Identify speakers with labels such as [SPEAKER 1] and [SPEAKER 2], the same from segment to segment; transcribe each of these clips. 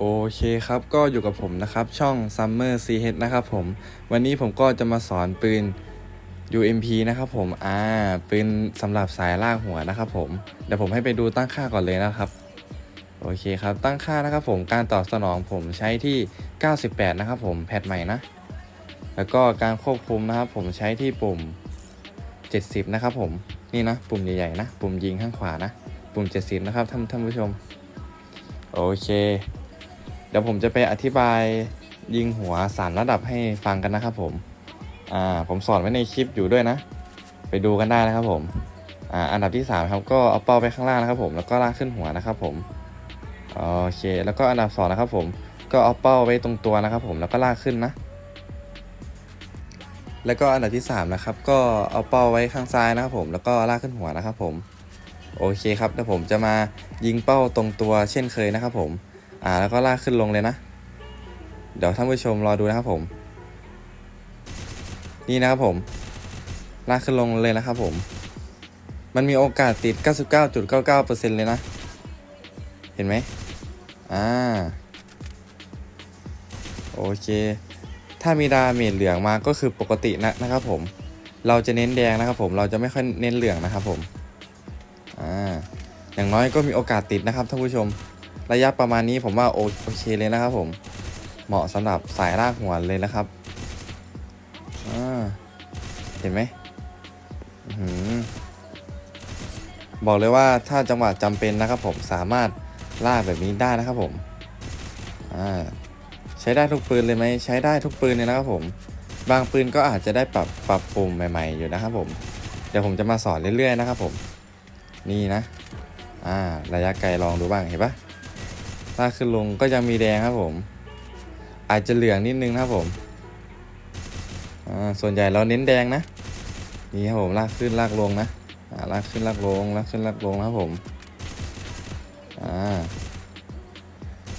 [SPEAKER 1] โอเคครับก็อยู่กับผมนะครับช่อง Summer CH นะครับผมวันนี้ผมก็จะมาสอนปืน UMP นะครับผมอ่าปืนสำหรับสายลางหัวนะครับผมเดี๋ยวผมให้ไปดูตั้งค่าก่อนเลยนะครับโอเคครับตั้งค่านะครับผมการตอบสนองผมใช้ที่ 98 นะครับผมแพทใหม่นะ แล้วก็การควบคุมนะครับผมใช้ที่ปุ่ม 70 นะครับผมนี่นะปุ่มใหญ่ๆนะ ปุ่มยิงข้างขวานะ ปุ่ม 70 นะครับท่านท่านผู้ชมโอเค ดี๋ยวผมจะไปอธิบายยิงหัวสามระดับให้ฟังกันนะครับผม อ่า ผมสอนไว้ในคลิปอยู่ด้วยนะ ไปดูกันได้นะครับผม อ่า อันดับที่สามครับ ก็เอาเป้าไปข้างล่างนะครับผม แล้วก็ลากขึ้นหัวนะครับผม โอเค แล้วก็อันดับสองนะครับผม ก็เอาเป้าไว้ตรงตัวนะครับผม แล้วก็ลากขึ้นนะ แล้วก็อันดับที่สามนะครับ ก็เอาเป้าไว้ข้างซ้ายนะครับผม แล้วก็ลากขึ้นหัวนะครับผม โอเคครับ เดี๋ยวผมจะมายิงเป้าตรงตัวเช่นเคยนะครับผม อ่าแล้วก็ลากขึ้นลงเลยนะ เดี๋ยวท่านผู้ชมรอดูนะครับผม นี่นะครับผม ลากขึ้นลงเลยนะครับผม มันมีโอกาสติด 99.99%เลยนะ เห็นไหมอ่า โอเค ถ้ามีดาเมจเหลืองมาก็คือปกตินะนะครับผม เราจะเน้นแดงนะครับผม เราจะไม่ค่อยเน้นเหลืองนะครับผม อ่า อย่างน้อยก็มีโอกาสติดนะครับท่านผู้ชม ระยะประมาณนี้ผมว่าโอโอเคเลยนะครับผม เหมาะสำหรับสายลากหัวเลยนะครับเห็นไหมหบอกเลยว่าถ้าจังหวะจำเป็นนะครับผมสามารถลากแบบนี้ได้นะครับผมใช้ได้ทุกปืนเลยไหมใช้ได้ทุกปืนเลยนะครับผม บางปืนก็อาจจะได้ปรับปรับปุ่มใหม่ ๆ อยู่นะครับผม เดี๋ยวผมจะมาสอนเรื่อยๆนะครับผม นี่นะ อ่า ระยะไกลลองดูบ้างเห็นปะ ลากขึ้นลงก็ยังมีแดงครับผม อาจจะเหลืองนิดนึงครับผมส่วนใหญ่เราเน้นแดงนะนี่ครับผมลากขึ้นลากลงนะลากขึ้นลากลงลากขึ้นลากลงนะครับผม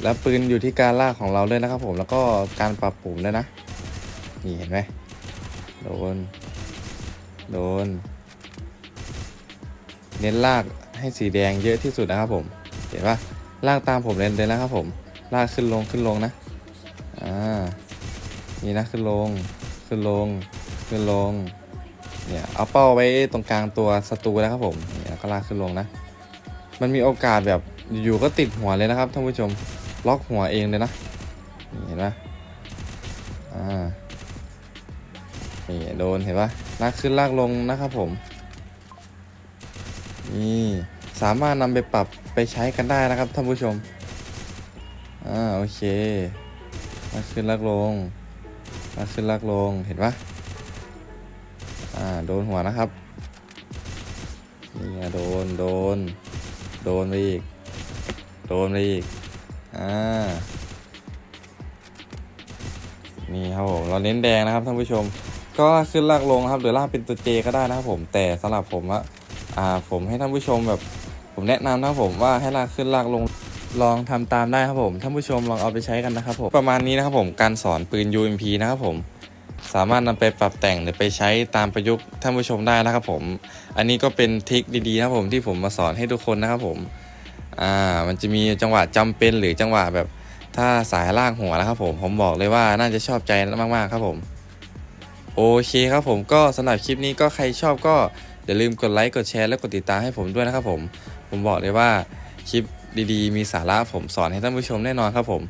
[SPEAKER 1] แล้วปืนอยู่ที่การลากของเราด้วยนะครับผมแล้วก็การปรับปุ่มด้วยนะนี่เห็นไหมโดน โดน เน้นลากให้สีแดงเยอะที่สุดนะครับผม เห็นปะ ลากตามผมเลยเลยนะครับผม ลากขึ้นลงขึ้นลงนะ อ่า นี่นะขึ้นลง ขึ้นลง ขึ้นลง เนี่ยเอาเป้าไว้ตรงกลางตัวศัตรูนะครับผม เนี่ยก็ลากขึ้นลงนะ มันมีโอกาสแบบอยู่ก็ติดหัวเลยนะครับท่านผู้ชม ล็อกหัวเองเลยนะนี่เห็นปะอ่า นี่โดนเห็นปะลากขึ้นลากลงนะครับผม นี่ สามารถนำไปปรับไปใช้กันได้นะครับท่านผู้ชม อ่าโอเคลาขึ้นลากลงลาขึ้นลากลงเห็นปะอ่าโดนหัวนะครับนี่โดนโดน โดนไปอีก โดนไปอีก อ่า นี่ครับผมเราเน้นแดงนะครับท่านผู้ชม ก็ลากขึ้นลากลงครับหรือลากเป็นตัวเจก็ได้นะครับผมแต่สำหรับผมอะอ่าผมให้ท่านผู้ชมแบบ ผมแนะนำนะครับผมว่าให้ลากขึ้นลากลงลองทำตามได้ครับผมท่านผู้ชมลองเอาไปใช้กันนะครับผมประมาณนี้นะครับผมการสอนปืน UMP นะครับผมสามารถนำไปปรับแต่งหรือไปใช้ตามประยุกต์ท่านผู้ชมได้นะครับผม อันนี้ก็เป็นทริคดีๆนะครับผมที่ผมมาสอนให้ทุกคนนะครับผมอ่ามันจะมีจังหวะจำเป็นหรือจังหวะแบบถ้าสายลากหัวนะครับผมผมบอกเลยว่าน่าจะชอบใจมากๆครับผม โอเคครับผมก็สำหรับคลิปนี้ก็ใครชอบก็ อย่าลืมกดไลค์กดแชร์และกดติดตามให้ผมด้วยนะครับผม ผมบอกเลยว่าคลิปดีๆ มีสาระผมสอนให้ท่านผู้ชมแน่นอนครับผม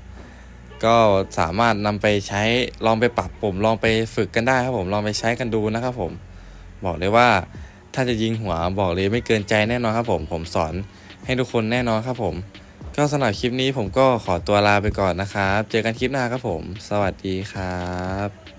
[SPEAKER 1] ก็สามารถนำไปใช้ลองไปปรับปุ่มลองไปฝึกกันได้ครับผมลองไปใช้กันดูนะครับผม บอกเลยว่าถ้าจะยิงหัวบอกเลยไม่เกินใจแน่นอนครับผม ผมสอนให้ทุกคนแน่นอนครับผม ก็สำหรับคลิปนี้ผมก็ขอตัวลาไปก่อนนะครับ เจอกันคลิปหน้าครับผม สวัสดีครับ